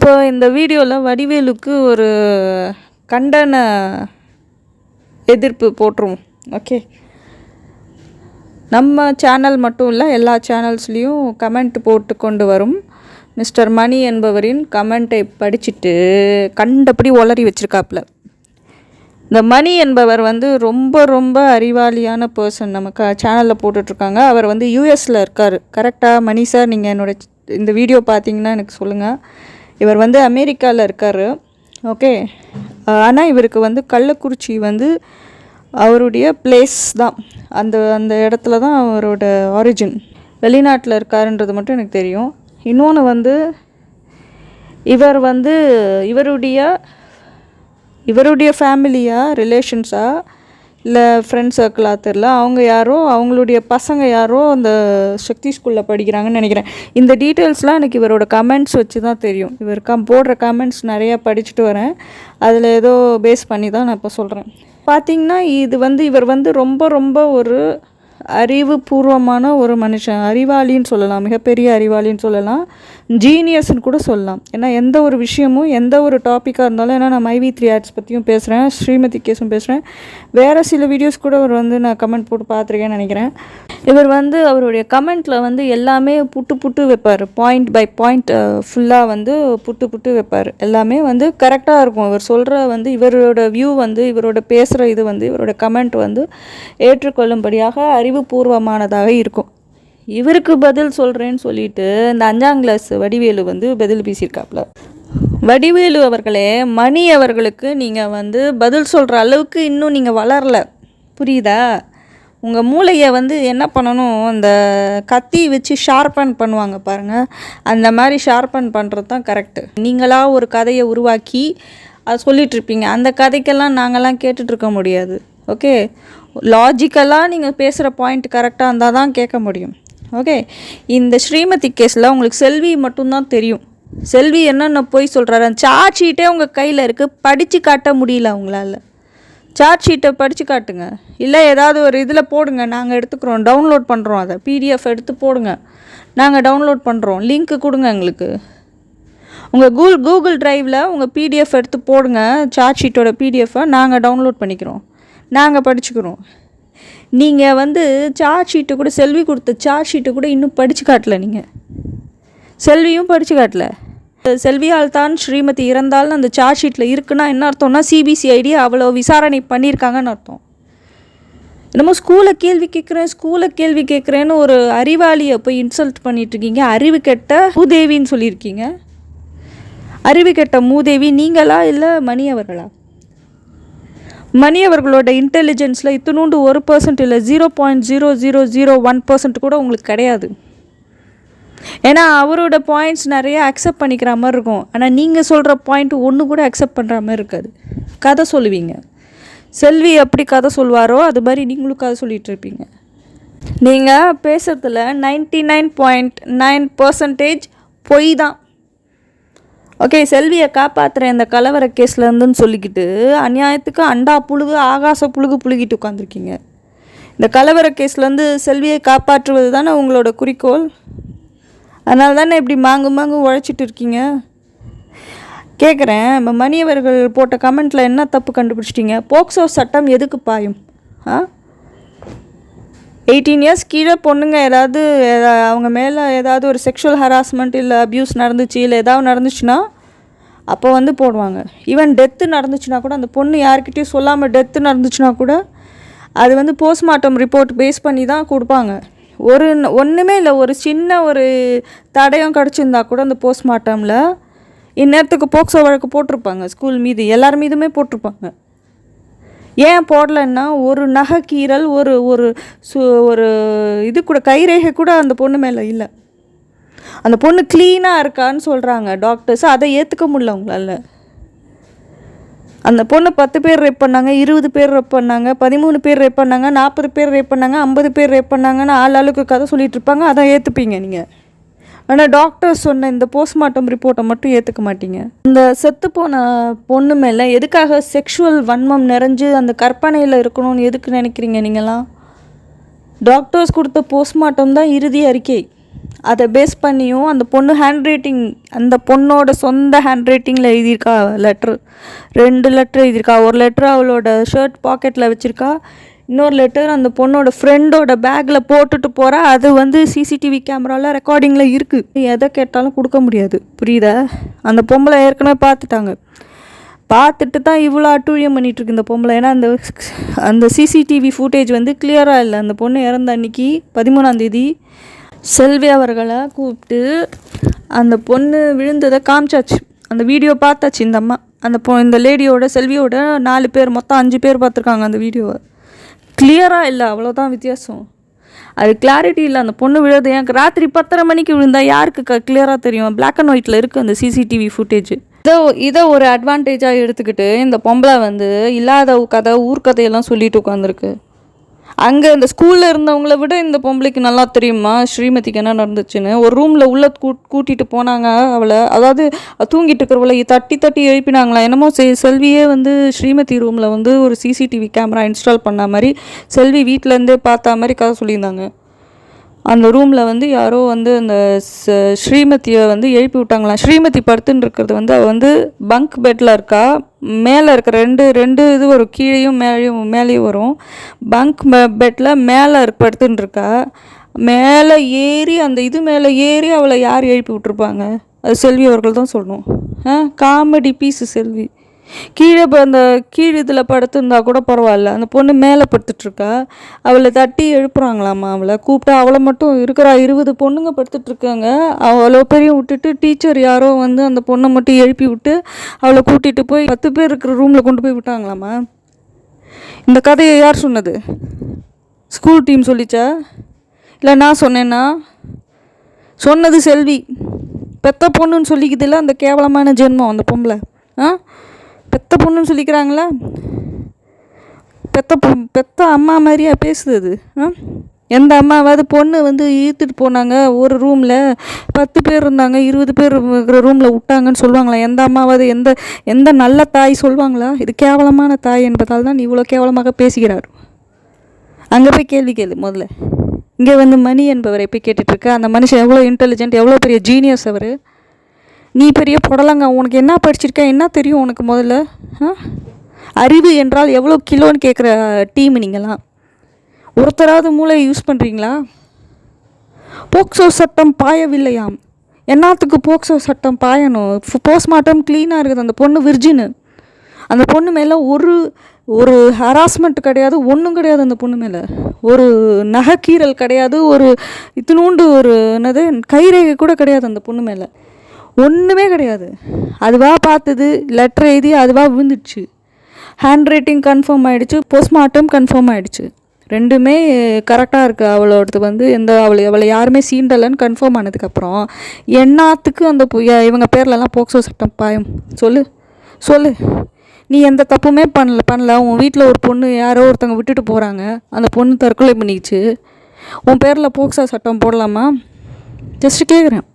இப்போ இந்த வீடியோவில் வடிவேலுக்கு ஒரு கண்டன எதிர்ப்பு போட்டுருவோம். ஓகே? நம்ம சேனல் மட்டும் இல்லை எல்லா சேனல்ஸ்லேயும் கமெண்ட் போட்டு கொண்டு வரும். மிஸ்டர் மணி என்பவரின் கமெண்ட்டை படிச்சுட்டு கண்டபடி ஒளறி வச்சிருக்காப்புல. இந்த மணி என்பவர் வந்து ரொம்ப ரொம்ப அறிவாளியான பர்சன் நம்ம க சேனலில் போட்டுட்ருக்காங்க. அவர் வந்து யூஎஸில் இருக்கார். கரெக்டாக மணி சார் நீங்கள் என்னோட இந்த வீடியோ பார்த்தீங்கன்னா எனக்கு சொல்லுங்கள் இவர் வந்து அமெரிக்காவில் இருக்கார். ஓகே ஆனால் இவருக்கு வந்து கள்ளக்குறிச்சி வந்து அவருடைய பிளேஸ் தான். அந்த அந்த இடத்துல தான் அவரோட ஆரிஜின் வெளிநாட்டில் இருக்காருன்றது மட்டும் எனக்கு தெரியும். இன்னொன்று வந்து இவர் வந்து இவருடைய இவருடைய ஃபேமிலியாக ரிலேஷன்ஸாக இல்லை ஃப்ரெண்ட் சர்க்கிளாக தெரில அவங்க யாரோ அவங்களுடைய பசங்க யாரோ அந்த சக்தி ஸ்கூலில் படிக்கிறாங்கன்னு நினைக்கிறேன். இந்த டீட்டெயில்ஸ்லாம் எனக்கு இவரோட கமெண்ட்ஸ் வச்சு தான் தெரியும். இவர் கம் போடுற கமெண்ட்ஸ் நிறையா படிச்சுட்டு வரேன். அதில் ஏதோ பேஸ் பண்ணி தான் நான் இப்போ சொல்கிறேன் பார்த்திங்கன்னா இது வந்து இவர் வந்து ரொம்ப ரொம்ப ஒரு அறிவுபூர்வமான ஒரு மனுஷன் அறிவாளின்னு சொல்லலாம் மிகப்பெரிய அறிவாளின்னு சொல்லலாம் ஜீனியஸ்ன்னு கூட சொல்லலாம். ஏன்னா எந்த ஒரு விஷயமும் எந்த ஒரு டாப்பிக்காக இருந்தாலும் ஏன்னா நான் மைவி த்ரீ ஆர்ட்ஸ் பற்றியும் பேசுகிறேன் ஸ்ரீமதி கேஸும் பேசுகிறேன் வேறு சில வீடியோஸ் கூட அவர் வந்து நான் கமெண்ட் போட்டு பார்த்துருக்கேன்னு நினைக்கிறேன். இவர் வந்து அவருடைய கமெண்ட்டில் வந்து எல்லாமே புட்டு புட்டு வைப்பார். பாயிண்ட் பை பாயிண்ட் ஃபுல்லாக வந்து புட்டு புட்டு வைப்பார். எல்லாமே வந்து கரெக்டாக இருக்கும். இவர் சொல்கிற வந்து இவரோட வியூ வந்து இவரோட பேசுகிற இது வந்து இவரோட கமெண்ட் வந்து ஏற்றுக்கொள்ளும்படியாக அறிவுபூர்வமானதாக இருக்கும். இவருக்கு பதில் சொல்கிறேன்னு சொல்லிட்டு இந்த அஞ்சாம் கிளாஸ் வடிவேலு வந்து பதில் பேசியிருக்காப்புல. வடிவேலு அவர்களே மணி அவர்களுக்கு நீங்கள் வந்து பதில் சொல்கிற அளவுக்கு இன்னும் நீங்கள் வளரல. புரியுதா? உங்கள் மூளையை வந்து என்ன பண்ணணும்? அந்த கத்தி வச்சு ஷார்பன் பண்ணுவாங்க பாருங்கள் அந்த மாதிரி ஷார்பன் பண்ணுறது தான் கரெக்டு நீங்களாக ஒரு கதையை உருவாக்கி அதை சொல்லிகிட்ருப்பீங்க அந்த கதைக்கெல்லாம் நாங்கள்லாம் கேட்டுட்ருக்க முடியாது. ஓகே லாஜிக்கலாக நீங்கள் பேசுகிற பாயிண்ட் கரெக்டாக இருந்தால் தான் கேட்க முடியும். ஓகே இந்த ஸ்ரீமதி கேஸில் உங்களுக்கு செல்வி மட்டும்தான் தெரியும். செல்வி என்னென்ன போய் சொல்கிறாரு அந்த சார்ஜ் ஷீட்டே உங்கள் கையில் இருக்குது படித்து காட்ட முடியல உங்களால். சார்ஜ் ஷீட்டை படித்து காட்டுங்க. இல்லை ஏதாவது ஒரு இதில் போடுங்க. நாங்கள் எடுத்துக்கிறோம். டவுன்லோட் பண்ணுறோம் அதை. பிடிஎஃப் எடுத்து போடுங்க. நாங்கள் டவுன்லோட் பண்ணுறோம் லிங்க்கு கொடுங்க எங்களுக்கு. உங்கள் கூகுள் கூகுள் ட்ரைவில் உங்கள் பிடிஎஃப் எடுத்து போடுங்க. சார்ஜ் ஷீட்டோட பிடிஎஃபை நாங்கள் டவுன்லோட் பண்ணிக்கிறோம். நாங்கள் படிச்சுக்கிறோம். நீங்கள் வந்து சார்ஜ் ஷீட்டு கூட செல்வி கொடுத்த சார்ஜ் ஷீட்டு கூட இன்னும் படித்து காட்டல நீங்கள் செல்வியும் படித்து காட்டல. செல்வியால் தான் ஸ்ரீமதி இறந்தாலும் அந்த சார்ஜ் ஷீட்டில் இருக்குன்னா என்ன அர்த்தம்னா சிபிசிஐடி அவ்வளோ விசாரணை பண்ணியிருக்காங்கன்னு அர்த்தம். என்னமோ ஸ்கூலை கேள்வி கேட்குறேன் ஸ்கூலை கேள்வி கேட்குறேன்னு ஒரு அறிவாளியை போய் இன்சல்ட் பண்ணிட்டு இருக்கீங்க அறிவு கெட்ட மூதேவின்னு சொல்லியிருக்கீங்க. அறிவு கெட்ட மூதேவி நீங்களா இல்லை மணி அவர்களா? மணி அவர்களோட இன்டெலிஜென்ஸில் இத்தினூண்டு ஒரு பர்சன்ட் இல்லை zero point zero zero zero one percent கூட உங்களுக்கு கிடையாது. ஏன்னா அவரோட பாயிண்ட்ஸ் நிறைய அக்செப்ட் பண்ணிக்கிற மாதிரி இருக்கும். ஆனால் நீங்கள் சொல்கிற பாயிண்ட் ஒன்று கூட அக்செப்ட் பண்ணுற மாதிரி இருக்காது. கதை சொல்லுவீங்க. செல்வி எப்படி கதை சொல்வாரோ அது மாதிரி நீங்களும் கதை சொல்லிகிட்டு இருப்பீங்க. நீங்கள் பேசுகிறதுல ninety nine point nine percentage பொய் தான். ஓகே செல்வியை காப்பாற்றுறேன் இந்த கலவர கேஸ்லேருந்துன்னு சொல்லிக்கிட்டு அநியாயத்துக்கு அண்டா புழுகு ஆகாச புழுகு புழுகிட்டு உட்காந்துருக்கீங்க இந்த கலவர கேஸ்லேருந்து செல்வியை காப்பாற்றுவது தானே உங்களோட குறிக்கோள்? அதனால தானே இப்படி மாங்கு மாங்கு உழைச்சிட்டு இருக்கீங்க? கேட்குறேன் இப்போ மணியவர்கள் போட்ட கமெண்ட்டில் என்ன தப்பு கண்டுபிடிச்சிட்டீங்க? போக்சோ சட்டம் எதுக்கு பாயும்? ஆ? எயிட்டீன் இயர்ஸ் கீழே பொண்ணுங்க ஏதாவது ஏதா- அவங்க மேலே ஏதாவது ஒரு செக்ஷுவல் ஹராஸ்மெண்ட் இல்லை அப்யூஸ் நடந்துச்சு இல்லை ஏதாவது நடந்துச்சுன்னா அப்போ வந்து போடுவாங்க. ஈவன் டெத்து நடந்துச்சுன்னா கூட அந்த பொண்ணு யார்கிட்டயும் சொல்லாமல் டெத்து நடந்துச்சுன்னா கூட அது வந்து போஸ்ட்மார்ட்டம் ரிப்போர்ட் பேஸ் பண்ணி தான் கொடுப்பாங்க. ஒரு ஒன்றுமே இல்லை ஒரு சின்ன ஒரு தடயம் கிடச்சிருந்தா கூட அந்த போஸ்ட்மார்ட்டமில் இந்நேரத்துக்கு போக்சோ வழக்கு போட்டிருப்பாங்க ஸ்கூல் மீது. எல்லார் மீதுமே போட்டிருப்பாங்க. ஏன் போடலைன்னா ஒரு நகைக்கீரல் ஒரு ஒரு சு ஒரு இது கூட கைரேகை கூட அந்த பொண்ணு மேலே இல்லை. அந்த பொண்ணு க்ளீனாக இருக்கான்னு சொல்கிறாங்க டாக்டர்ஸ் அதை ஏற்றுக்க முடியல உங்களால் அந்த பொண்ணு பத்து பேர் ரேப் பண்ணாங்க இருபது பேர் ரேப் பண்ணாங்க பதிமூணு பேர் ரேப் பண்ணாங்க நாற்பது பேர் ரேப் பண்ணாங்க ஐம்பது பேர் ரேப் பண்ணாங்கன்னு ஆள் ஆளுக்கு கதை சொல்லிட்டு இருப்பாங்க அதை ஏற்றுப்பீங்க நீங்கள் ஆனால் டாக்டர் சொன்ன இந்த போஸ்ட்மார்ட்டம் ரிப்போர்ட்டை மட்டும் ஏற்றுக்க மாட்டீங்க. இந்த செத்து போன பொண்ணு மேலே எதுக்காக செக்ஷுவல் வன்மம் நிறைஞ்சு அந்த கற்பனையில் இருக்கணும்னு எதுக்கு நினைக்கிறீங்க நீங்களாம் டாக்டர்ஸ் கொடுத்த போஸ்ட்மார்ட்டம் தான் இறுதி அறிக்கை. அதை பேஸ் பண்ணியும் அந்த பொண்ணு ஹேண்ட் ரைட்டிங் அந்த பொண்ணோட சொந்த ஹேண்ட் ரைட்டிங்கில் எழுதியிருக்கா லெட்ரு ரெண்டு லெட்ரு எழுதியிருக்கா. ஒரு லெட்ரு அவளோட ஷர்ட் பாக்கெட்டில் வச்சுருக்கா. இன்னொரு லெட்டர் அந்த பொண்ணோட ஃப்ரெண்டோட பேக்கில் போட்டுட்டு போகிறா அது வந்து சிசிடிவி கேமராவில் ரெக்கார்டிங்கில் இருக்குது எதை கேட்டாலும் கொடுக்க முடியாது. புரியுதா? அந்த பொம்பளை ஏற்கனவே பார்த்துட்டாங்க. பார்த்துட்டு தான் இவ்வளோ அட்டூழியம் பண்ணிகிட்ருக்கு இந்த பொம்பளை. ஏன்னா அந்த அந்த சிசிடிவி ஃபுட்டேஜ் வந்து கிளியராக இல்லை. அந்த பொண்ணு இறந்த அன்னைக்கு பதிமூணாந்தேதி செல்வி அவர்களை கூப்பிட்டு அந்த பொண்ணு விழுந்ததை காமிச்சாச்சு. அந்த வீடியோ பார்த்தாச்சு இந்த அம்மா. அந்த பொ இந்த லேடியோட செல்வியோட நாலு பேர் மொத்தம் அஞ்சு பேர் பார்த்துருக்காங்க அந்த வீடியோவை கிளியராக இல்லை அவ்வளோதான் வித்தியாசம். அது கிளாரிட்டி இல்லை அந்த பொண்ணு விழுது எனக்கு ராத்திரி பத்தரை மணிக்கு விழுந்தால் யாருக்கு க கிளியராக தெரியும்? பிளாக் அண்ட் ஒயிட்டில் இருக்குது அந்த சிசிடிவி ஃபுட்டேஜ் இதை இதை ஒரு அட்வான்டேஜாக எடுத்துக்கிட்டு இந்த பொம்பளை வந்து இல்லாத கதை ஊர்க்கதையெல்லாம் சொல்லிட்டு உட்காந்துருக்கு அங்கே இந்த ஸ்கூலில் இருந்தவங்கள விட இந்த பொம்பளைக்கு நல்லா தெரியுமா? ஸ்ரீமதிக்கு என்ன நடந்துச்சுன்னு? ஒரு ரூமில் உள்ள கூ கூட்டிகிட்டு போனாங்க அவளை. அதாவது தூங்கிட்டு இருக்கிறவளை தட்டி தட்டி எழுப்பினாங்களா? என்னமோ செ செல்வியே வந்து ஸ்ரீமதி ரூமில் வந்து ஒரு சிசிடிவி கேமரா இன்ஸ்டால் பண்ண மாதிரி செல்வி வீட்டிலேருந்தே பார்த்தா மாதிரி கதை சொல்லியிருந்தாங்க. அந்த ரூமில் வந்து யாரோ வந்து அந்த ஸ்ரீமதியை வந்து எழுப்பி விட்டாங்களாம். ஸ்ரீமதி படுத்துன்னு இருக்கிறது வந்து அவள் வந்து பங்க் பெட்டில் இருக்கா. மேலே இருக்கிற ரெண்டு ரெண்டு இது வரும். கீழேயும் மேலேயும் மேலேயும் வரும். பங்க் பெட்டில் மேலே இருக்க படுத்துன்னு இருக்கா. மேலே ஏறி அந்த இது மேலே ஏறி அவளை யார் எழுப்பி விட்ருப்பாங்க அது செல்வி அவர்கள் தான் சொல்லணும். ஆ காமெடி பீஸு செல்வி. கீழே அந்த கீழ் இதில் படுத்திருந்தா கூட பரவாயில்ல. அந்த பொண்ணு மேலே படுத்துட்ருக்கா. அவளை தட்டி எழுப்புறாங்களாம்மா அவளை. கூப்பிட்டா அவளை மட்டும் இருக்கிறா. இருபது பொண்ணுங்க படுத்துட்ருக்காங்க. அவ்வளோ பெரிய விட்டுட்டு டீச்சர் யாரோ வந்து அந்த பொண்ணை மட்டும் எழுப்பி விட்டு அவளை கூட்டிகிட்டு போய் பத்து பேர் இருக்கிற ரூமில் கொண்டு போய் விட்டாங்களாம்மா. இந்த கதையை யார் சொன்னது? ஸ்கூல் டீம் சொல்லிச்சா? இல்லை நான் சொன்னேன்னா சொன்னது செல்வி. பெத்த பொண்ணுன்னு சொல்லிக்குதுல்ல அந்த கேவலமான ஜென்மம் அந்த பொம்பளை. ஆ? பெத்த பொண்ணுன்னு சொல்லிக்கிறாங்களா? பெத்த பொ பெத்த அம்மா மாதிரியா பேசுது அது ஆ? எந்த அம்மாவாவது பொண்ணு வந்து ஈர்த்துட்டு போனாங்க ஒரு ரூமில் பத்து பேர் இருந்தாங்க இருபது பேர் இருக்கிற ரூமில் விட்டாங்கன்னு சொல்லுவாங்களா? எந்த அம்மாவாவது எந்த எந்த நல்ல தாய் சொல்லுவாங்களா? இது கேவலமான தாய் என்பதால் தான் இவ்வளோ கேவலமாக பேசுகிறார். அங்கே போய் கேள்வி கேளு முதல்ல. இங்கே வந்து மணி என்பவரை போய் கேட்டுட்ருக்க அந்த மனுஷன் எவ்வளோ இன்டெலிஜென்ட் எவ்வளோ பெரிய ஜீனியஸ் அவர்? நீ பெரிய புடலங்க உனக்கு என்ன படிச்சிருக்க? என்ன தெரியும் உனக்கு முதல்ல? ஆ? அறிவு என்றால் எவ்வளோ கிலோன்னு கேட்குற டீம் நீங்களாம் ஒருத்தராவது மூளையை யூஸ் பண்ணுறீங்களா போக்சோ சட்டம் பாயவில்லையாம். என்னத்துக்கு போக்சோ சட்டம் பாயணும். போஸ்ட்மார்ட்டம் க்ளீனாக இருக்குது. அந்த பொண்ணு விர்ஜினு அந்த பொண்ணு மேலே ஒரு ஒரு ஹராஸ்மெண்ட் கிடையாது ஒன்றும் கிடையாது அந்த பொண்ணு மேலே. ஒரு நகைக்கீரல் கிடையாது ஒரு இத்தினூண்டு ஒரு என்னது? கைரேகை கூட கிடையாது அந்த பொண்ணு மேலே. ஒன்றுமே கிடையாது. அதுவாக பார்த்தது லெட்டர் எழுதி அதுவாக விழுந்துடுச்சு. ஹேண்ட் ரைட்டிங் கன்ஃபார்ம் ஆகிடுச்சு போஸ்ட்மார்ட்டம் கன்ஃபார்ம் ஆகிடுச்சு ரெண்டுமே கரெக்டாக இருக்குது அவளோடது வந்து எந்த அவளை அவளை யாருமே சீண்டலைன்னு கன்ஃபார்ம் ஆனதுக்கப்புறம் என்னத்துக்கு அந்த இவங்க பேர்லலாம் போக்சோ சட்டம் பாயம்? சொல்லு சொல்லு. நீ எந்த தப்புமே பண்ணல பண்ணல. உன் வீட்டில் ஒரு பொண்ணு யாரோ ஒருத்தவங்க விட்டுட்டு போகிறாங்க அந்த பொண்ணு தற்கொலை பண்ணிக்கிச்சு. உன் பேரில் போக்சா சட்டம் போடலாமா? ஜஸ்ட்டு கேட்குறேன்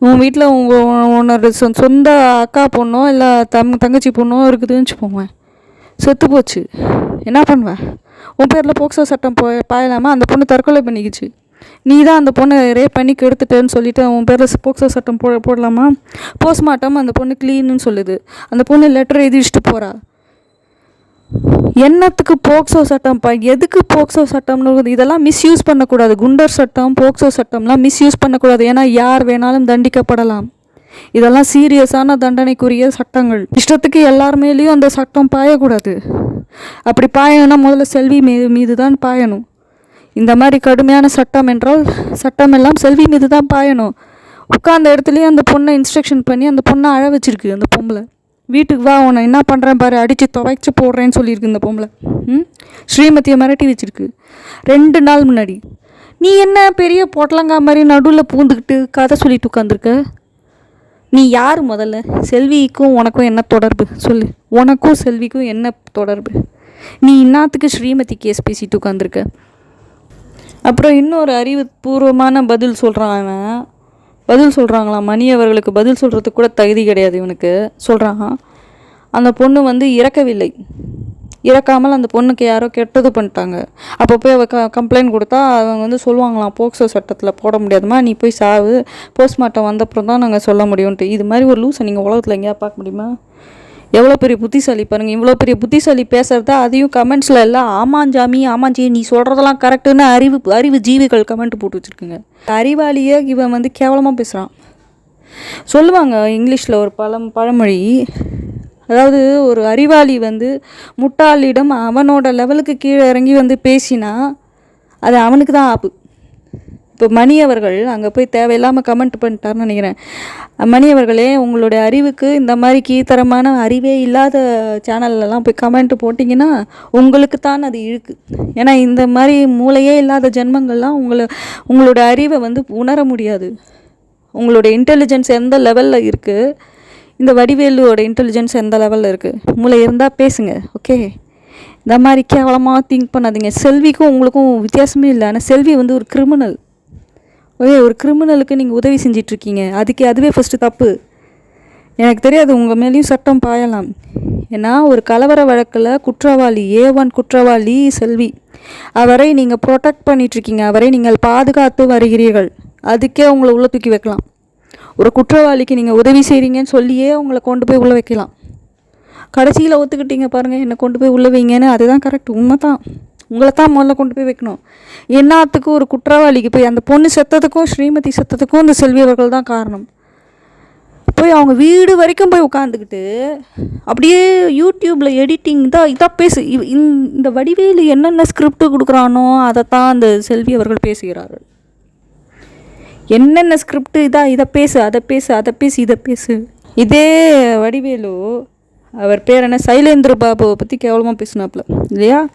உன் வீட்டில் உங்கள் உன்னோட சொ சொந்த அக்கா பொண்ணோ இல்லை தம் தங்கச்சி பொண்ணோ இருக்குதுன்னு வச்சுப்போவேன் செத்து போச்சு. என்ன பண்ணுவேன் உன் பேரில் போக்சோ சட்டம் போய் பாயலாமா அந்த பொண்ணு தற்கொலை பண்ணிக்கிச்சு. நீ தான் அந்த பொண்ணை ரேப் பண்ணி கெடுத்துட்டேன்னு சொல்லிட்டு உன் பேரில் போக்சோ சட்டம் போ போடலாமா? போஸ்ட்மார்ட்டம் அந்த பொண்ணு க்ளீன்னு சொல்லுது. அந்த பொண்ணு லெட்டர் எழுதி வச்சுட்டு போகிறா என்னத்துக்கு போக்சோ சட்டம் எதுக்கு போக்சோ சட்டம்னு இதெல்லாம் மிஸ்யூஸ் பண்ணக்கூடாது. குண்டர் சட்டம் போக்சோ சட்டம்லாம் மிஸ்யூஸ் பண்ணக்கூடாது. ஏன்னா யார் வேணாலும் தண்டிக்கப்படலாம். இதெல்லாம் சீரியஸான தண்டனைக்குரிய சட்டங்கள். இஷ்டத்துக்கு எல்லார் மேலேயும் அந்த சட்டம் பாயக்கூடாது. அப்படி பாயணும்னா முதல்ல செல்வி மீ மீது தான் பாயணும். இந்த மாதிரி கடுமையான சட்டம் என்றால் சட்டம் எல்லாம் செல்வி மீது தான் பாயணும். உட்கார்ந்த இடத்துலையும் அந்த பொண்ணை இன்ஸ்ட்ரக்ஷன் பண்ணி அந்த பொண்ணை அழ வச்சிருக்கு அந்த பொம்பளை. வீட்டுக்கு வா உன்னை என்ன பண்ணுறேன் பாரு அடித்து துவைச்சு போடுறேன்னு சொல்லியிருக்கு இந்த பொம்பளை. ம்? ஸ்ரீமதியை மிரட்டி வச்சிருக்கு. ரெண்டு நாள் முன்னாடி. நீ என்ன பெரிய பொட்டலங்கா மாதிரி நடுவில் பூந்துக்கிட்டு கதை சொல்லிட்டு உட்காந்துருக்க? நீ யார் முதல்ல? செல்விக்கும் உனக்கும் என்ன தொடர்பு? சொல்லு. உனக்கும் செல்விக்கும் என்ன தொடர்பு? நீ இன்னாத்துக்கு ஸ்ரீமதி கேஸ் பேசிட்டு உட்காந்துருக்க? அப்புறம் இன்னொரு அறிவுபூர்வமான பதில் சொல்கிறான் அவன். பதில் சொல்கிறாங்களாம் மணி அவர்களுக்கு பதில் சொல்கிறதுக்கு கூட தகுதி கிடையாது இவனுக்கு. சொல்கிறான் அந்த பொண்ணு வந்து இறக்கவில்லை. இறக்காமல் அந்த பொண்ணுக்கு யாரோ கெட்டது பண்ணிட்டாங்க. அப்போ போய் அவள் க கம்ப்ளைண்ட் கொடுத்தா அவங்க வந்து சொல்லுவாங்களாம் போக்சோ சட்டத்தில் போட முடியாதுமா நீ போய் சாவு. போஸ்ட்மார்ட்டம் வந்தப்புறம் தான் நாங்கள் சொல்ல முடியும்ன்ட்டு. இது மாதிரி ஒரு லூஸை நீங்கள் உலகத்தில் எங்கேயா பார்க்க முடியுமா? எவ்வளோ பெரிய புத்திசாலி பாருங்கள் இவ்வளோ பெரிய புத்திசாலி பேசுகிறத அதையும் கமெண்ட்ஸில் எல்லாம் ஆமாஞ்சாமி ஆமாஞ்சி நீ சொல்கிறதெல்லாம் கரெக்டுன்னு அறிவு அறிவு ஜீவிகள் கமெண்ட் போட்டு வச்சுருக்குங்க. அறிவாளியே இவன் வந்து கேவலமாக பேசுகிறான் சொல்லுவாங்க இங்கிலீஷில் ஒரு பழம் பழமொழி அதாவது ஒரு அறிவாளி வந்து முட்டாளிடம் அவனோட லெவலுக்கு கீழே இறங்கி வந்து பேசினா அது அவனுக்கு தான் ஆப்பு. இப்போ மணி அவர்கள் அங்கே போய் தேவையில்லாமல் கமெண்ட் பண்ணிட்டார்னு நினைக்கிறேன். மணி அவர்களே உங்களுடைய அறிவுக்கு இந்த மாதிரி கீழ்த்தரமான அறிவே இல்லாத சேனல்லலாம் போய் கமெண்ட் போட்டிங்கன்னா உங்களுக்கு தான் அது இழுக்கு. ஏன்னா இந்த மாதிரி மூளையே இல்லாத ஜென்மங்கள்லாம் உங்களை உங்களோட அறிவை வந்து உணர முடியாது. உங்களுடைய இன்டெலிஜென்ஸ் எந்த லெவலில் இருக்குது இந்த வடிவேலுவோட இன்டெலிஜென்ஸ் எந்த லெவலில் இருக்குது மூளை இருந்தால் பேசுங்க ஓகே இந்த மாதிரி கேவலமாக திங்க் பண்ணாதீங்க. செல்விக்கும் உங்களுக்கும் வித்தியாசமே இல்லை. ஆனால் செல்வி வந்து ஒரு கிரிமினல் ஓகே ஒரு கிரிமினலுக்கு நீங்கள் உதவி செஞ்சிட்ருக்கீங்க. அதுக்கு அதுவே ஃபஸ்ட்டு தப்பு. எனக்கு தெரியாது உங்கள் மேலேயும் சட்டம் பாயலாம். ஏன்னா ஒரு கலவர வழக்கில் குற்றவாளி ஏ ஒன் குற்றவாளி செல்வி அவரை நீங்கள் ப்ரொடெக்ட் பண்ணிகிட்ருக்கீங்க அவரை நீங்கள் பாதுகாத்து வருகிறீர்கள். அதுக்கே உங்களை உள்ளே தூக்கி வைக்கலாம். ஒரு குற்றவாளிக்கு நீங்கள் உதவி செய்கிறீங்கன்னு சொல்லியே உங்களை கொண்டு போய் உள்ளே வைக்கலாம். கடைசியில் ஒத்துக்கிட்டீங்க பாருங்கள் என்னை கொண்டு போய் உள்ளே வைங்கன்னு. அதுதான் கரெக்ட் உண்மை தான் உங்களை தான் முதல்ல கொண்டு போய் வைக்கணும். என்னத்துக்கு ஒரு குற்றவாளிக்கு போய் அந்த பொண்ணு செத்ததுக்கும் ஸ்ரீமதி செத்ததுக்கும் இந்த செல்வி அவர்கள் தான் காரணம். போய் அவங்க வீடு வரைக்கும் போய் உட்காந்துக்கிட்டு அப்படியே யூடியூப்பில் எடிட்டிங் தான் இதாக பேசு இந்த- வடிவேலு என்னென்ன ஸ்கிரிப்ட் கொடுக்குறானோ அதை தான் அந்த செல்வி அவர்கள் பேசுகிறார்கள். என்னென்ன ஸ்கிரிப்ட் இதா இதை பேசு அதை பேசு அதை பேசு இதை பேசு. இதே வடிவேலு அவர் பேர் என்ன? சைலேந்திர பாபுவை பற்றி கேவலமாக பேசினாப்புல இல்லையா?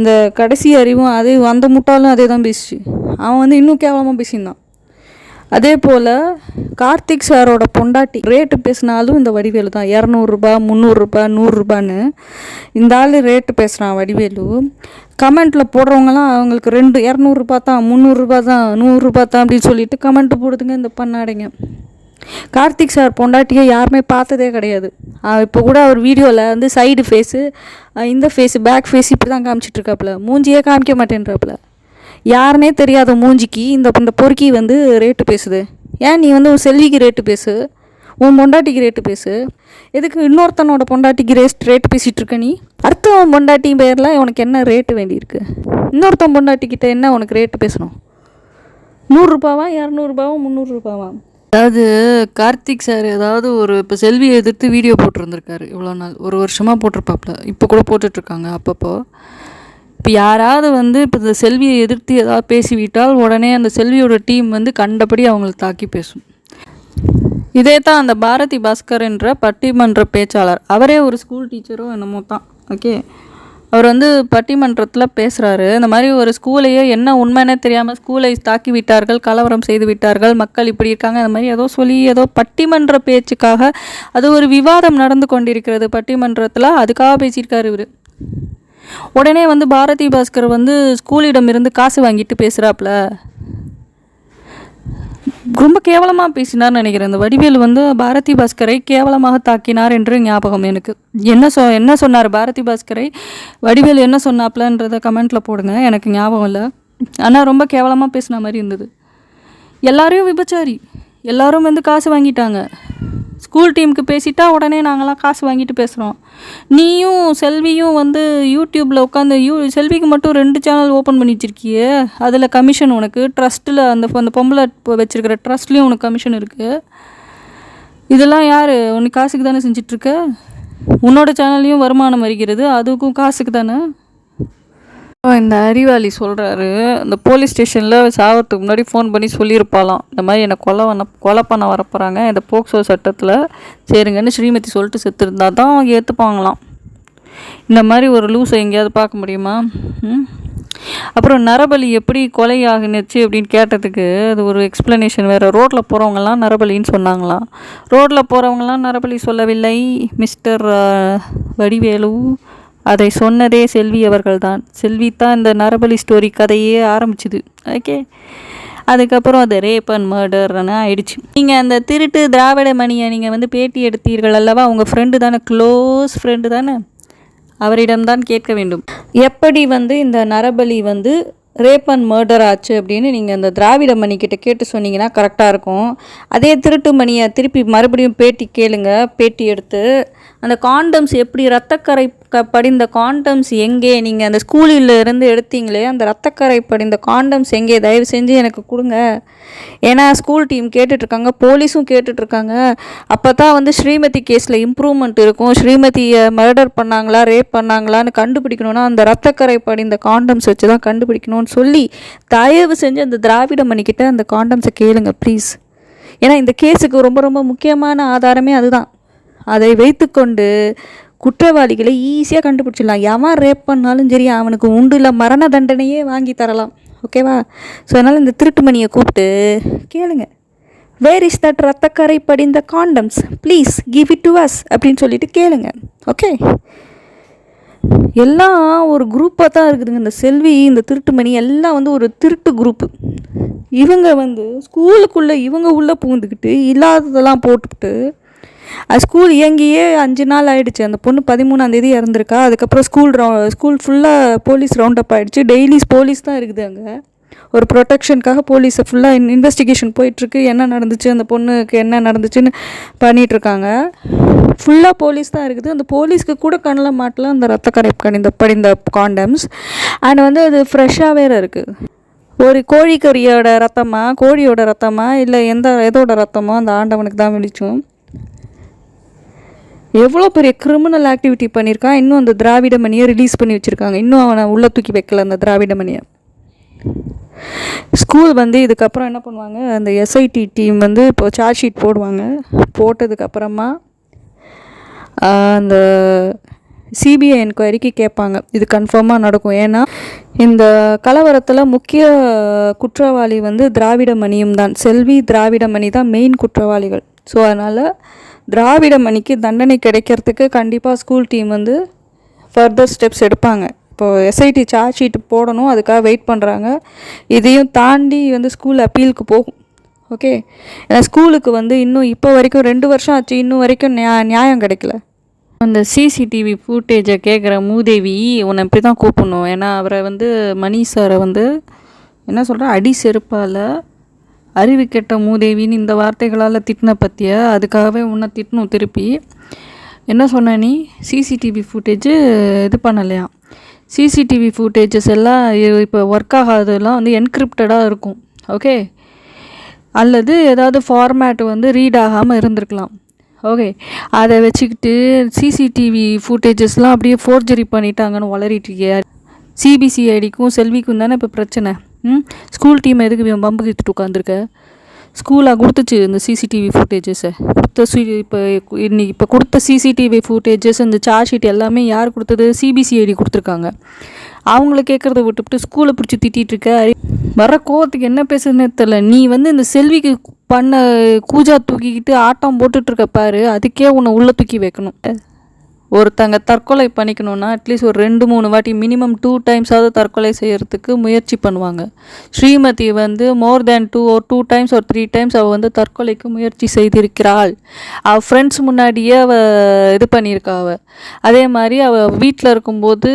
இந்த கடைசி அறிவும் அதே அந்த முட்டாளும் அதே தான் பேசிச்சு. அவன் வந்து இன்னும் கேவலமாக பேசியிருந்தான். அதே போல் கார்த்திக் சாரோட பொண்டாட்டி ரேட்டு பேசினாலும் இந்த வடிவேலு தான். இரநூறுபா முந்நூறுரூபா நூறுரூபான்னு இந்த ஆள் ரேட்டு பேசுகிறான் வடிவேலு. கமெண்ட்டில் போடுறவங்கலாம் அவங்களுக்கு ரெண்டு இரநூறுபா தான் முந்நூறுரூபா தான் நூறுரூபா தான் அப்படின்னு சொல்லிட்டு கமெண்ட்டு போடுதுங்க இந்த பண்ணாடைங்க. கார்த்திக் சார் பொண்டாட்டியை யாருமே பார்த்ததே கிடையாது. இப்போ கூட அவர் வீடியோவில் வந்து சைடு ஃபேஸு இந்த ஃபேஸு பேக் ஃபேஸ் இப்படி தான் காமிச்சிட்ருக்காப்புல. மூஞ்சியே காமிக்க மாட்டேன்றாப்புல. யாருனே தெரியாத மூஞ்சிக்கு இந்த இந்த பொறுக்கி வந்து ரேட்டு பேசுது. ஏன் நீ வந்து உன் செல்விக்கு ரேட்டு பேசு? உன் பொண்டாட்டிக்கு ரேட்டு பேசு? எதுக்கு இன்னொருத்தனோட பொண்டாட்டிக்கு ரேட் ரேட்டு பேசிகிட்டு இருக்க நீ அடுத்தவன் பொண்டாட்டி பேரில் உனக்கு என்ன ரேட்டு வேண்டியிருக்கு? இன்னொருத்தன் பொண்டாட்டிக்கிட்ட என்ன உனக்கு ரேட்டு பேசணும்? நூறுரூபாவா இரநூறுபாவா முந்நூறுரூபாவா அதாவது கார்த்திக் சார் ஏதாவது ஒரு இப்போ செல்வியை எதிர்த்து வீடியோ போட்டிருந்திருக்காரு. இவ்வளோ நாள் ஒரு வருஷமாக போட்டிருப்பாப்புல இப்போ கூட போட்டுட்ருக்காங்க அப்பப்போ. இப்போ யாராவது வந்து இப்போ இந்த செல்வியை எதிர்த்து ஏதாவது பேசிவிட்டால் உடனே அந்த செல்வியோட டீம் வந்து கண்டபடி அவங்கள தாக்கி பேசும். இதே தான் அந்த பாரதி பாஸ்கர் என்ற பட்டிமன்ற பேச்சாளர். அவரே ஒரு ஸ்கூல் டீச்சரும் என்னமோ தான் ஓகே அவர் வந்து பட்டிமன்றத்தில் பேசுகிறாரு இந்த மாதிரி ஒரு ஸ்கூலையே என்ன உண்மைன்னே தெரியாமல் ஸ்கூலை தாக்கி விட்டார்கள் கலவரம் செய்து விட்டார்கள் மக்கள் இப்படி இருக்காங்க அந்த மாதிரி ஏதோ சொல்லி ஏதோ பட்டிமன்ற பேச்சுக்காக அது ஒரு விவாதம் நடந்து கொண்டிருக்கிறது பட்டிமன்றத்தில். அதுக்காக பேசியிருக்காரு இவர். உடனே வந்து பாரதி பாஸ்கர் வந்து ஸ்கூலிடம் இருந்து காசு வாங்கிட்டு பேசுகிறாப்புல ரொம்ப கேவலமாக பேசினார்னு நினைக்கிறேன். இந்த வடிவேலு வந்து பாரதி பாஸ்கரை கேவலமாக தாக்கினார் என்று ஞாபகம் எனக்கு. என்ன சொ என்ன சொன்னார் பாரதி பாஸ்கரை? வடிவேல் என்ன சொன்னாப்லன்றத கமெண்ட்டில் போடுங்க. எனக்கு ஞாபகம் இல்லை. ஆனால் ரொம்ப கேவலமாக பேசின மாதிரி இருந்தது. எல்லாரையும் விபச்சாரி. எல்லாரும் வந்து காசு வாங்கிட்டாங்க. ஸ்கூல் டீமுக்கு பேசிட்டா உடனே நாங்களாம் காசு வாங்கிட்டு பேசுகிறோம் நீயும் செல்வியும் வந்து யூடியூப்பில் உட்காந்து யூ செல்விக்கு மட்டும் ரெண்டு சேனல் ஓப்பன் பண்ணி வச்சுருக்கியே. அதில் கமிஷன் உனக்கு. ட்ரஸ்ட்டில் அந்த அந்த பொம்பளை வச்சுருக்கிற ட்ரஸ்ட்லேயும் உனக்கு கமிஷன் இருக்குது இதெல்லாம் யார்? உனக்கு காசுக்கு தானே செஞ்சிட்ருக்க? உன்னோட சேனல்லையும் வருமானம் வருகிறது அதுக்கும் காசுக்கு தானே? இந்த அறிவாளி சொல்கிறாரு இந்த போலீஸ் ஸ்டேஷனில் சாகிறதுக்கு முன்னாடி ஃபோன் பண்ணி சொல்லியிருப்பாளாம். இந்த மாதிரி என்னை கொலை பண்ண கொலை பண்ண வரப்போகிறாங்க இந்த போக்சோ சட்டத்தில் சரிங்கன்னு ஸ்ரீமதி சொல்லிட்டு செத்துருந்தா தான் அவங்க ஏற்றுப்பாங்களாம் இந்த மாதிரி ஒரு லூஸை எங்கேயாவது பார்க்க முடியுமா? அப்புறம் நரபலி எப்படி கொலை ஆகுனுச்சு அப்படின்னு கேட்டதுக்கு அது ஒரு எக்ஸ்ப்ளனேஷன் வேறு. ரோட்டில் போகிறவங்கலாம் நரபலின்னு சொன்னாங்களாம். ரோட்டில் போகிறவங்கலாம் நரபலி சொல்லவில்லை மிஸ்டர் வடிவேலு. அதை சொன்னதே செல்வி அவர்கள்தான். செல்வி தான் இந்த நரபலி ஸ்டோரி கதையே ஆரம்பிச்சுது. ஓகே அதுக்கப்புறம் அது ரேப் அண்ட் மர்டர்னு ஆயிடுச்சு. நீங்கள் அந்த திருட்டு திராவிட மணியை நீங்கள் வந்து பேட்டி எடுத்தீர்கள் அல்லவா? உங்கள் ஃப்ரெண்டு தானே? க்ளோஸ் ஃப்ரெண்டு தானே? அவரிடம்தான் கேட்க வேண்டும். எப்படி வந்து இந்த நரபலி வந்து ரேப் அண்ட் மர்டர் ஆச்சு அப்படின்னு நீங்கள் அந்த திராவிட மணிக்கிட்ட கேட்டு சொன்னீங்கன்னா கரெக்டாக இருக்கும். அதே திருட்டு மணியை திருப்பி மறுபடியும் பேட்டி கேளுங்க. பேட்டி எடுத்து அந்த காண்டம்ஸ் எப்படி ரத்தக்கரை க படிந்த காண்டம்ஸ் எங்கே? நீங்கள் அந்த ஸ்கூலில் இருந்து எடுத்தீங்களே அந்த ரத்தக்கரை படிந்த காண்டம்ஸ் எங்கே? தயவு செஞ்சு எனக்கு கொடுங்க. ஏன்னா ஸ்கூல் டீம் கேட்டுட்ருக்காங்க போலீஸும் கேட்டுட்ருக்காங்க. அப்போ தான் வந்து ஸ்ரீமதி கேஸில் இம்ப்ரூவ்மெண்ட் இருக்கும். ஸ்ரீமதியை மர்டர் பண்ணாங்களா ரேப் பண்ணாங்களான்னு கண்டுபிடிக்கணும்னா அந்த ரத்தக்கரை படிந்த காண்டம்ஸ் வச்சு தான் கண்டுபிடிக்கணும்னு சொல்லி தயவு செஞ்சு அந்த திராவிட மணிக்கிட்ட அந்த காண்டம்ஸை கேளுங்க ப்ளீஸ் ஏன்னா இந்த கேஸுக்கு ரொம்ப ரொம்ப முக்கியமான ஆதாரமே அதுதான். அதை வைத்துக்கொண்டு குற்றவாளிகளை ஈஸியாக கண்டுபிடிச்சிடலாம். எவன் ரேப் பண்ணாலும் சரி அவனுக்கு உண்டுல மரண தண்டனையே வாங்கி தரலாம். ஓகேவா ஸோ அதனால் இந்த திருட்டுமணியை கூப்பிட்டு கேளுங்க. வேர் இஸ் தட் ரத்தக்கரை படிந்த condoms please give it to us அப்படின்னு சொல்லிட்டு கேளுங்க. ஓகே எல்லாம் ஒரு குரூப்பாக தான் இருக்குதுங்க. இந்த செல்வி இந்த திருட்டுமணி எல்லாம் வந்து ஒரு திருட்டு குரூப்பு இவங்க வந்து ஸ்கூலுக்குள்ளே இவங்க உள்ளே பூந்துக்கிட்டு இல்லாததெல்லாம் போட்டுக்கிட்டு ஸ்கூல் இயங்கியே அஞ்சு நாள் ஆயிடுச்சு. அந்த பொண்ணு பதிமூணாந்தேதி இறந்துருக்கா. அதுக்கப்புறம் ஸ்கூல் ரவு ஸ்கூல் ஃபுல்லாக போலீஸ் ரவுண்ட் அப் ஆகிடுச்சு டெய்லி போலீஸ் தான் இருக்குது அங்கே. ஒரு ப்ரொடெக்ஷனுக்காக போலீஸை ஃபுல்லாக இன் இன்வெஸ்டிகேஷன் போயிட்டுருக்கு. என்ன நடந்துச்சு? அந்த பொண்ணுக்கு என்ன நடந்துச்சுன்னு பண்ணிகிட்ருக்காங்க ஃபுல்லாக போலீஸ் தான் இருக்குது. அந்த போலீஸ்க்கு கூட கண்ணில் மாட்டல. அந்த ரத்த கரைப்பு கணிந்த படிந்த காண்டம்ஸ் அண்ட் வந்து அது ஃப்ரெஷ்ஷாக வேறு இருக்குது ஒரு கோழிக்கறியோட ரத்தமா? கோழியோட ரத்தமா? இல்லை எந்த எதோட ரத்தமோ? அந்த ஆண்டவனுக்கு தான் வெளிச்சம் எவ்வளோ பெரிய கிரிமினல் ஆக்டிவிட்டி பண்ணியிருக்கான் இன்னும் அந்த திராவிட மணியை ரிலீஸ் பண்ணி வச்சுருக்காங்க. இன்னும் அவனை உள்ளே தூக்கி வைக்கல அந்த திராவிட மணியை. ஸ்கூல் வந்து இதுக்கப்புறம் என்ன பண்ணுவாங்க? அந்த எஸ்ஐடி டீம் வந்து இப்போ சார்ஜ் ஷீட் போடுவாங்க. போட்டதுக்கப்புறமா அந்த சிபிஐ என்கொயரிக்கு கேட்பாங்க. இது கன்ஃபார்மாக நடக்கும். ஏன்னா இந்த கலவரத்தில் முக்கிய குற்றவாளி வந்து திராவிட மணியும் தான். செல்வி திராவிட மணி தான் மெயின் குற்றவாளிகள். ஸோ அதனால் திராவிட மணிக்கு தண்டனை கிடைக்கிறதுக்கு கண்டிப்பாக ஸ்கூல் டீம் வந்து ஃபர்தர் ஸ்டெப்ஸ் எடுப்பாங்க. இப்போது எஸ்ஐடி சார்ஜ் ஷீட் போடணும் அதுக்காக வெயிட் பண்ணுறாங்க இதையும் தாண்டி வந்து ஸ்கூல் அப்பீலுக்கு போகும். ஓகே ஏன்னா ஸ்கூலுக்கு வந்து இன்னும் இப்போ வரைக்கும் ரெண்டு வருஷம் ஆச்சு இன்னும் வரைக்கும் நியா நியாயம் கிடைக்கல. அந்த சிசிடிவி ஃபுட்டேஜை கேட்குற மூதேவி உன்னை இப்படி தான் கூப்பிடணும். ஏன்னா அவரை வந்து மணி சாரை வந்து என்ன சொல்கிற அடி செருப்பால் அறிவு கெட்ட மூதேவின்னு இந்த வார்த்தைகளால் திட்டின பற்றிய அதுக்காகவே உன்னை திட்டணும் திருப்பி. என்ன சொன்ன நீ? சிசிடிவி ஃபுட்டேஜு இது பண்ணலையா? சிசிடிவி ஃபுட்டேஜஸ் எல்லாம் இப்போ ஒர்க் ஆகாதெல்லாம் வந்து என்கிரிப்டடாக இருக்கும். ஓகே அல்லது ஏதாவது ஃபார்மேட் வந்து ரீட் ஆகாமல் இருந்திருக்கலாம். ஓகே அதை வச்சுக்கிட்டு சிசிடிவி ஃபுட்டேஜஸ்லாம் அப்படியே ஃபோர்ஜரி பண்ணிட்டாங்கன்னு வளரிட்டு சிபிசிஐடிக்கும் செல்விக்கும் தானே இப்போ பிரச்சனை? ம்? ஸ்கூல் டீம் எதுக்கு பம்பு கித்துட்டு உட்காந்துருக்க ஸ்கூலாக கொடுத்துச்சு இந்த சிசிடிவி ஃபுட்டேஜஸை கொடுத்த சு இப்போ இன்னைக்கு இப்போ கொடுத்த சிசிடிவி ஃபுட்டேஜஸ் இந்த சார்ஜ் ஷீட் எல்லாமே யார் கொடுத்தது? சிபிசிஐடி கொடுத்துருக்காங்க. அவங்கள கேட்குறத விட்டுவிட்டு ஸ்கூலை பிடிச்சி திட்டிகிட்டு இருக்க. வர கோவத்துக்கு என்ன பேசுறதுனே தெரில நீ வந்து இந்த செல்விக்கு பண்ண கூஜா தூக்கிக்கிட்டு ஆட்டம் போட்டுட்ருக்க பாரு. அதுக்கே உன்னை உள்ளே தூக்கி வைக்கணும். ஒருத்தங்க தற்கொலை பண்ணிக்கணுன்னா அட்லீஸ்ட் ஒரு ரெண்டு மூணு வாட்டி மினிமம் டூ டைம்ஸாவது தற்கொலை செய்கிறதுக்கு முயற்சி பண்ணுவாங்க. ஸ்ரீமதி வந்து மோர் தேன் டூ ஒரு டூ டைம்ஸ் ஒரு த்ரீ டைம்ஸ் அவள் வந்து தற்கொலைக்கு முயற்சி செய்திருக்கிறாள். அவள் ஃப்ரெண்ட்ஸ் முன்னாடியே அவள் இது பண்ணியிருக்கா அவள் அதே மாதிரி அவள் வீட்டில் இருக்கும்போது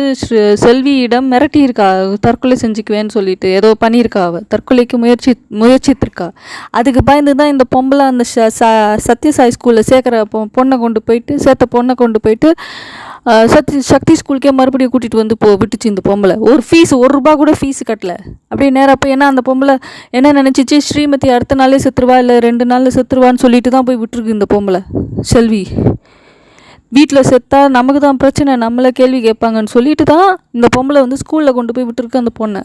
செல்வியிடம் மிரட்டியிருக்கா தற்கொலை செஞ்சுக்குவேன்னு சொல்லிட்டு ஏதோ பண்ணியிருக்கா அவள் தற்கொலைக்கு முயற்சி முயற்சித்திருக்கா. அதுக்கு பயந்து தான் இந்த பொம்பளை அந்த சத்யசாய் ஸ்கூலில் சேர்க்குற பொ பொண்ணை கொண்டு போயிட்டு சேர்த்த பொண்ணை கொண்டு போயிட்டு சக்தி சக்தி ஸ்கூலுக்கே மறுபடியும் கூட்டிகிட்டு வந்து போ விட்டுச்சு இந்த பொம்பளை. ஒரு ஃபீஸ் ஒரு ரூபா கூட ஃபீஸ் கட்டல. அப்படியே நேராக அப்போ ஏன்னா அந்த பொம்பளை என்ன நினச்சிச்சு? ஸ்ரீமதி அடுத்த நாளே செத்துருவா இல்லை ரெண்டு நாளில் செத்துருவான்னு சொல்லிட்டு தான் போய் விட்டுருக்கு இந்த பொம்பளை செல்வி. வீட்டில் செத்தா நமக்கு தான் பிரச்சனை நம்மளை கேள்வி கேட்பாங்கன்னு சொல்லிட்டு தான் இந்த பொம்பளை வந்து ஸ்கூலில் கொண்டு போய் விட்டுருக்கு அந்த பொண்ணை.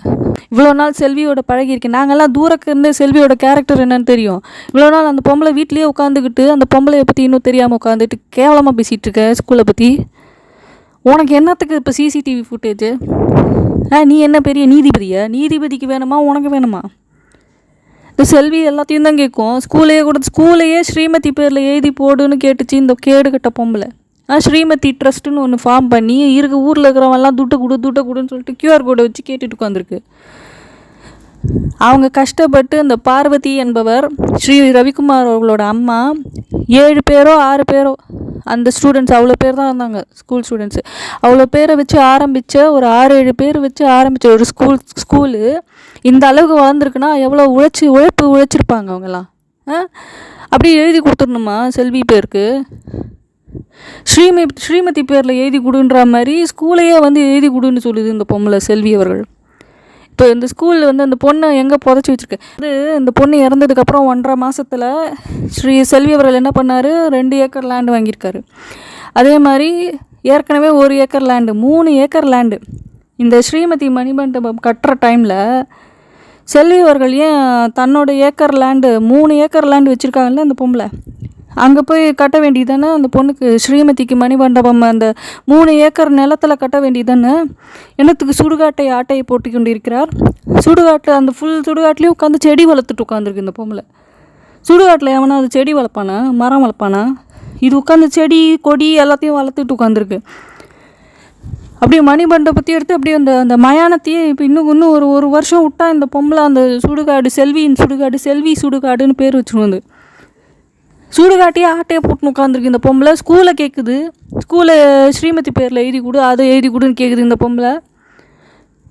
இவ்வளோ நாள் செல்வியோட பழகியிருக்கேன். நாங்கள்லாம் தூரக்கு இருந்து செல்வியோட கேரக்டர் என்னன்னு தெரியும். இவ்வளோ நாள் அந்த பொம்பளை வீட்லேயே உட்காந்துக்கிட்டு அந்த பொம்பளையை பற்றி இன்னும் தெரியாமல் உட்காந்துட்டு கேவலமாக பேசிகிட்டு இருக்க ஸ்கூலை பற்றி உனக்கு என்னத்துக்கு இப்போ சிசிடிவி ஃபுட்டேஜ் ஆ நீ என்ன பெரிய நீதிபதியா? நீதிபதிக்கு வேணுமா உனக்கு வேணுமா? இந்த செல்வி எல்லாத்தையும் தான் கேட்கும். ஸ்கூலையே கூட ஸ்கூலையே ஸ்ரீமதி பேரில் எழுதி போடுன்னு கேட்டுச்சு இந்த கேடு கட்ட பொம்பளை. ஸ்ரீமதி ட்ரஸ்ட்டுன்னு ஒன்று ஃபார்ம் பண்ணி இருக்க ஊரில் இருக்கிறவங்கலாம் துட்டை கொடு துட்டை கொடுன்னு சொல்லிட்டு கியூஆர் கோடை வச்சு கேட்டுட்டு உட்காந்துருக்கு அவங்க கஷ்டப்பட்டு இந்த பார்வதி என்பவர் ஸ்ரீ ரவிக்குமார் அவர்களோட அம்மா ஏழு பேரோ ஆறு பேரோ அந்த ஸ்டூடெண்ட்ஸ் அவ்வளோ பேர் தான் இருந்தாங்க ஸ்கூல் ஸ்டூடெண்ட்ஸு அவ்வளோ பேரை வச்சு ஆரம்பித்த ஒரு ஆறு ஏழு பேர் வச்சு ஆரம்பித்த ஒரு ஸ்கூல் ஸ்கூலு இந்த அளவுக்கு வளர்ந்துருக்குன்னா எவ்வளோ உழைச்சி உழைப்பு உழைச்சிருப்பாங்க அவங்கெல்லாம். ஆ? அப்படியே எழுதி கொடுத்துடணுமா செல்வி பேருக்கு? ஸ்ரீமி ஸ்ரீமதி பேரில் எழுதி கொடுன்ற மாதிரி ஸ்கூலையே வந்து எழுதி கொடுன்னு சொல்லுது இந்த பொம்பளை செல்வி அவர்கள். இப்போ இந்த ஸ்கூலில் வந்து அந்த பொண்ணை எங்கே புதைச்சி வச்சுருக்கு? அது இந்த பொண்ணு இறந்ததுக்கப்புறம் ஒன்றரை மாதத்தில் ஸ்ரீ செல்வி அவர்கள் என்ன பண்ணார்? ரெண்டு ஏக்கர் லேண்டு வாங்கியிருக்காரு. அதே மாதிரி ஏற்கனவே ஒரு ஏக்கர் லேண்டு மூணு ஏக்கர் லேண்டு இந்த ஸ்ரீமதி மணிமண்டபம் கட்டுற டைமில் செல்வி அவர்கள் ஏன் தன்னோட ஏக்கர் லேண்டு மூணு ஏக்கர் லேண்டு வச்சுருக்காங்கல்ல அந்த பொம்பளை? அங்கே போய் கட்ட வேண்டியதானே அந்த பொண்ணுக்கு ஸ்ரீமதிக்கு மணிமண்டபம் அந்த மூணு ஏக்கர் நிலத்தில் கட்ட வேண்டியது தானே என்னத்துக்கு சுடுகாட்டை ஆட்டையை போட்டு கொண்டு இருக்கிறார் சுடுகாட்டில் அந்த ஃபுல் சுடுகாட்டிலையும் உட்காந்து செடி வளர்த்துட்டு உட்காந்துருக்கு இந்த பொம்பளை. சுடுகாட்டில் எவனா அது செடி வளர்ப்பானா? மரம் வளர்ப்பானா? இது உட்காந்து செடி கொடி எல்லாத்தையும் வளர்த்துட்டு உட்காந்துருக்கு அப்படியே மணிமண்டபத்தை எடுத்து அப்படியே அந்த அந்த மயானத்தையே இப்போ இன்னும் இன்னும் ஒரு ஒரு வருஷம் விட்டா இந்த பொம்பளை அந்த சுடுகாடு செல்வியின் சுடுகாடு செல்வி சுடுகாடுன்னு பேர் வச்சுருவாங்க சூடுகாட்டியே ஆட்டையை போட்டுன்னு உட்காந்துருக்கு இந்த பொம்பளை. ஸ்கூலை கேட்குது ஸ்கூலை ஸ்ரீமதி பேரில் எழுதி கொடு அதை எழுதி கொடுன்னு கேட்குது இந்த பொம்பளை.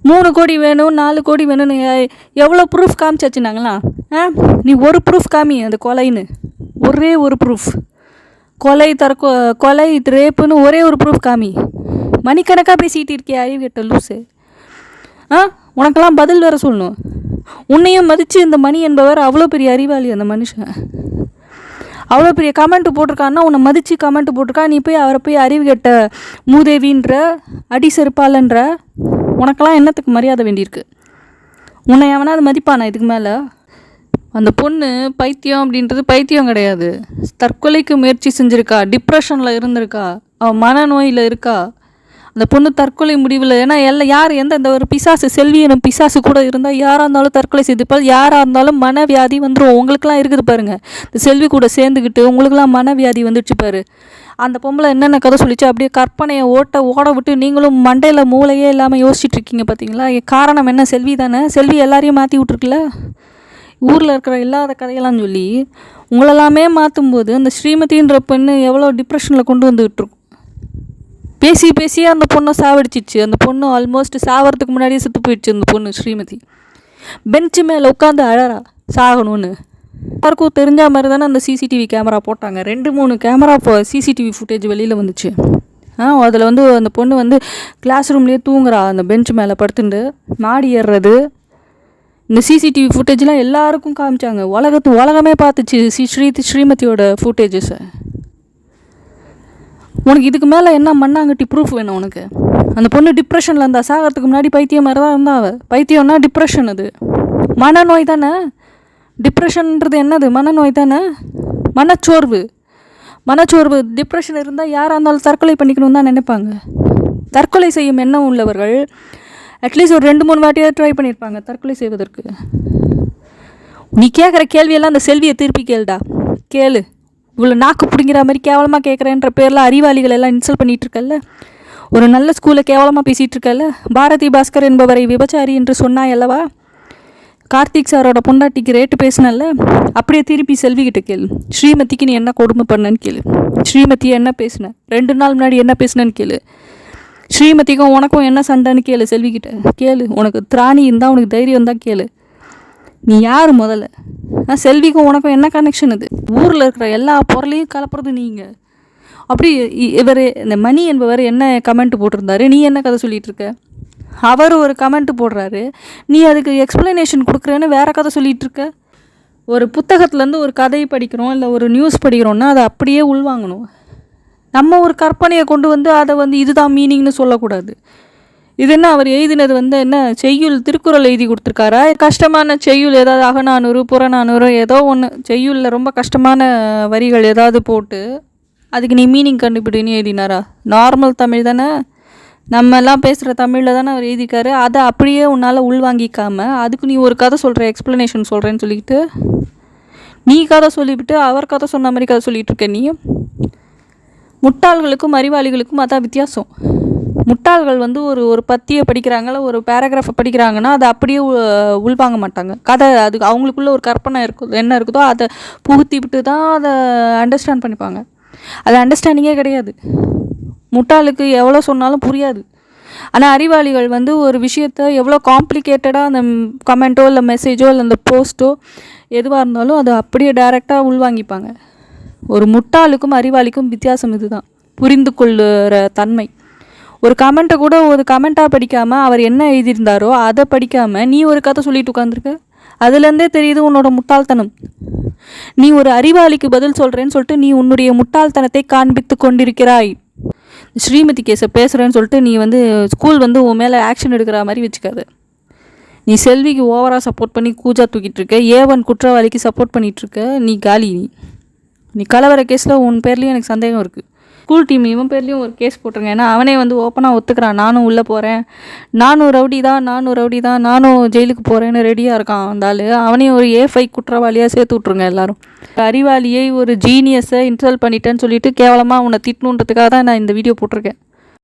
மூணு கோடி வேணும் நாலு கோடி வேணும்னு எவ்வளோ ப்ரூஃப் காமிச்சாச்சுனாங்களா ஆ? நீ ஒரு ப்ரூஃப் காமி அந்த கொலைன்னு. ஒரே ஒரு ப்ரூஃப் கொலை தற்கொ கொலை ரேப்புன்னு ஒரே ஒரு ப்ரூஃப் காமி. மணிக்கணக்காக பேசிகிட்டு இருக்கியா? அறிவு கேட்ட லூஸு ஆ? உனக்கெல்லாம் பதில் வேற சொல்லணும். உன்னையும் மதித்து இந்த மணி என்பவர் அவ்வளோ பெரிய அறிவாளி அந்த மனுஷன். அவ்வளோ பெரிய கமெண்ட் போட்டிருக்கான்னா உன்னை மதித்து கமெண்ட் போட்டிருக்கா நீ போய் அவரை போய் அறிவு கெட்ட மூதேவின்ற அடி செருப்பாலன்ற உனக்கெல்லாம் என்னத்துக்கு மரியாதை வேண்டியிருக்கு? உன்னை எவனாவது மதிப்பானா இதுக்கு மேலே? அந்த பொண்ணு பைத்தியம் அப்படின்றது பைத்தியம் கிடையாது. தற்கொலைக்கு முயற்சி செஞ்சுருக்கா டிப்ரெஷனில் இருந்திருக்கா அவள் மனநோயில் இருக்கா அந்த பொண்ணு தற்கொலை முடிவில் ஏன்னா எல்லாம் யார் எந்த இந்த ஒரு பிசாசு செல்வி எனும் பிசாசு கூட இருந்தால் யாராக இருந்தாலும் தற்கொலை செய்துப்பால் யாராக இருந்தாலும் மனவியாதி வந்துடும் உங்களுக்குலாம் இருக்குது பாருங்கள் இந்த செல்வி கூட சேர்ந்துக்கிட்டு உங்களுக்குலாம் மனவியாதி வந்துடுச்சு பாரு. அந்த பொம்பளை என்னென்ன கதை சொல்லிச்சு அப்படியே கற்பனையை ஓட்ட ஓட விட்டு நீங்களும் மண்டையில் மூளையே இல்லாமல் யோசிச்சுட்டு இருக்கீங்க பார்த்தீங்களா காரணம் என்ன? செல்வி தானே? செல்வி எல்லாரையும் மாற்றி விட்ருக்குல்ல ஊரில் இருக்கிற இல்லாத கதையெல்லாம் சொல்லி உங்களெல்லாமே மாற்றும்போது அந்த ஸ்ரீமதின்ற பெண்ணு எவ்வளோ டிப்ரெஷனில் கொண்டு வந்து பேசி பேசியே அந்த பொண்ணை சாவடிச்சிச்சு. அந்த பொண்ணு ஆல்மோஸ்ட் சாவறதுக்கு முன்னாடியே செத்து போயிடுச்சு அந்த பொண்ணு ஸ்ரீமதி. பெஞ்சு மேலே உட்காந்து அழறா சாகணும்னு. எல்லாருக்கும் தெரிஞ்ச மாதிரி தானே அந்த சிசிடிவி கேமரா போட்டாங்க. ரெண்டு மூணு கேமரா இப்போ சிசிடிவி ஃபுட்டேஜ் வெளியில் வந்துச்சு. ஆ அதில் வந்து அந்த பொண்ணு வந்து கிளாஸ் ரூம்லேயே தூங்குறா. அந்த பெஞ்ச் மேலே படுத்துட்டு மாடி ஏறுறது. இந்த சிசிடிவி ஃபுட்டேஜ்லாம் எல்லாருக்கும் காமிச்சாங்க. உலகத்து உலகமே பார்த்துச்சு. ஸ்ரீ ஸ்ரீ ஸ்ரீமதியோட ஃபுட்டேஜஸை உனக்கு இதுக்கு மேலே என்ன மண்ணாங்கட்டி ப்ரூஃப் வேணும் உனக்கு? அந்த பொண்ணு டிப்ரெஷனில் இருந்தா சாகிறதுக்கு முன்னாடி பைத்தியம் மாதிரி தான் இருந்தா அவள் பைத்தியம்னா டிப்ரெஷன் அது. மனநோய் தானே? டிப்ரெஷன்ன்றது என்னது? மனநோய் தானே? மனச்சோர்வு. மனச்சோர்வு டிப்ரெஷன் இருந்தால் யாராக இருந்தாலும் தற்கொலை பண்ணிக்கணும்னு தான் நினைப்பாங்க. தற்கொலை செய்யும் எண்ணம் உள்ளவர்கள் அட்லீஸ்ட் ஒரு ரெண்டு மூணு வாட்டியாவது ட்ரை பண்ணியிருப்பாங்க தற்கொலை செய்வதற்கு. நீ கேட்குற கேள்வியெல்லாம் அந்த செல்வியை திருப்பி கேளுடா. கேளு. இவ்வளோ நாக்கு பிடிங்கிற மாதிரி கேவலமாக கேட்குறேன்ற பேரில் அறிவாளிகள் எல்லாம் இன்சல்ட் பண்ணிகிட்டு இருக்கல்ல? ஒரு நல்ல ஸ்கூலில் கேவலமாக பேசிகிட்டு இருக்கல்ல? பாரதி பாஸ்கர் என்பவரை விபச்சாரி என்று சொன்னாய் அல்லவா? கார்த்திக் சாரோட பொண்டாட்டிக்கு ரேட்டு பேசினல்ல? அப்படியே திருப்பி செல்விக்கிட்ட கேளு. ஸ்ரீமதிக்கு நீ என்ன கொடுமை பண்ணன்னு கேளு. ஸ்ரீமதி என்ன பேசின? ரெண்டு நாள் முன்னாடி என்ன பேசினன்னு கேளு. ஸ்ரீமதிக்கும் உனக்கும் என்ன சண்டைன்னு கேளு செல்விக்கிட்ட கேளு உனக்கு திராணி இருந்தால் உனக்கு தைரியம் தான் கேளு. நீ யார் முதல்ல? நான் செல்விக்கும் உனக்கும் என்ன கனெக்ஷன் இது? ஊரில் இருக்கிற எல்லா பொருளையும் கலப்புறது நீங்கள் அப்படி இவர் இந்த மணி என்பவர் என்ன கமெண்ட் போட்டிருந்தாரு? நீ என்ன கதை சொல்லிட்டு இருக்க? அவர் ஒரு கமெண்ட் போடுறாரு. நீ அதுக்கு எக்ஸ்ப்ளனேஷன் கொடுக்குறேன்னு வேற கதை சொல்லிட்டு இருக்க? ஒரு புத்தகத்துலேருந்து ஒரு கதையை படிக்கிறோம் இல்லை ஒரு நியூஸ் படிக்கிறோன்னா அதை அப்படியே உள்வாங்கணும். நம்ம ஒரு கற்பனையை கொண்டு வந்து அதை வந்து இதுதான் மீனிங்னு சொல்லக்கூடாது. இது என்ன அவர் எழுதினது வந்து என்ன செய்யுள் திருக்குறள் எழுதி கொடுத்துருக்காரா? கஷ்டமான செய்யுள் ஏதாவது அகநானூறு புறநானூறு ஏதோ ஒன்று செய்யுளில் ரொம்ப கஷ்டமான வரிகள் ஏதாவது போட்டு அதுக்கு நீ மீனிங் கண்டுபிடின்னு எழுதினாரா? நார்மல் தமிழ் தானே? நம்ம எல்லாம் பேசுகிற தமிழில் தானே அவர் எழுதிக்காரு அதை அப்படியே உன்னால் உள்வாங்கிக்காம அதுக்கு நீ ஒரு கதை சொல்கிற எக்ஸ்ப்ளனேஷன் சொல்கிறேன்னு சொல்லிட்டு நீ கதை சொல்லிவிட்டு அவர் கதை சொன்ன மாதிரி கதை சொல்லிகிட்டு இருக்க நீ முட்டாள்களுக்கும் அறிவாளிகளுக்கும் அதான் வித்தியாசம். முட்டாள்கள் வந்து ஒரு ஒரு பத்தியை படிக்கிறாங்கள ஒரு பேராகிராஃபை படிக்கிறாங்கன்னா அதை அப்படியே உள்வாங்க மாட்டாங்க. கதை அது அவங்களுக்குள்ள ஒரு கற்பனை இருக்குது என்ன இருக்குதோ அதை புகுத்தி விட்டு தான் அதை அண்டர்ஸ்டாண்ட் பண்ணிப்பாங்க. அது அண்டர்ஸ்டாண்டிங்கே கிடையாது. முட்டாளுக்கு எவ்வளோ சொன்னாலும் புரியாது. ஆனால் அறிவாளிகள் வந்து ஒரு விஷயத்த எவ்வளோ காம்ப்ளிகேட்டடாக அந்த கமெண்ட்டோ இல்லை மெசேஜோ இல்லை அந்த போஸ்ட்டோ எதுவாக இருந்தாலும் அதை அப்படியே டைரெக்டாக உள்வாங்கிப்பாங்க. ஒரு முட்டாளுக்கும் அறிவாளிக்கும் வித்தியாசம் இதுதான். புரிந்து கொள்ளுற தன்மை. ஒரு கமெண்ட்டை கூட ஒரு கமெண்ட்டாக படிக்காமல் அவர் என்ன எழுதியிருந்தாரோ அதை படிக்காமல் நீ ஒரு கதை சொல்லிட்டு உட்காந்துருக்க அதுலேருந்தே தெரியுது உன்னோட முட்டாள்தனம். நீ ஒரு அறிவாளிக்கு பதில் சொல்கிறேன்னு சொல்லிட்டு நீ உன்னுடைய முட்டாள்தனத்தை காண்பித்து கொண்டிருக்கிறாய். ஸ்ரீமதி கேஸை பேசுகிறேன்னு சொல்லிட்டு நீ வந்து ஸ்கூல் வந்து உன் மேலே ஆக்ஷன் எடுக்கிற மாதிரி வச்சுக்காத. நீ செல்விக்கு ஓவராக சப்போர்ட் பண்ணி கூஜா தூக்கிட்டு இருக்க ஏவன் குற்றவாளிக்கு சப்போர்ட் பண்ணிகிட்ருக்க நீ காலி. நீ கலவர கேஸில் உன் பேர்லேயும் எனக்கு சந்தேகம் இருக்குது ஸ்கூல் டீம் இவன் பேர்லேயும் ஒரு கேஸ் போட்டிருங்க ஏன்னா அவனே வந்து ஓப்பனாக ஒத்துக்கிறான். நானும் உள்ளே போகிறேன் நானும் ரவுடி தான் நானும் ரவுடி தான் நானும் ஜெயிலுக்கு போகிறேன்னு ரெடியாக இருக்கான் அந்த ஆள். அவனையும் ஒரு ஏ ஃபை குற்றவாளியாக சேர்த்து விட்ருங்க எல்லாரும். அறிவாளியை ஒரு ஜீனியஸை இன்சல்ட் பண்ணிட்டேன்னு சொல்லிட்டு கேவலமாக உன்னை திட்டணுன்றதுக்காக தான் நான் இந்த வீடியோ போட்டிருக்கேன்.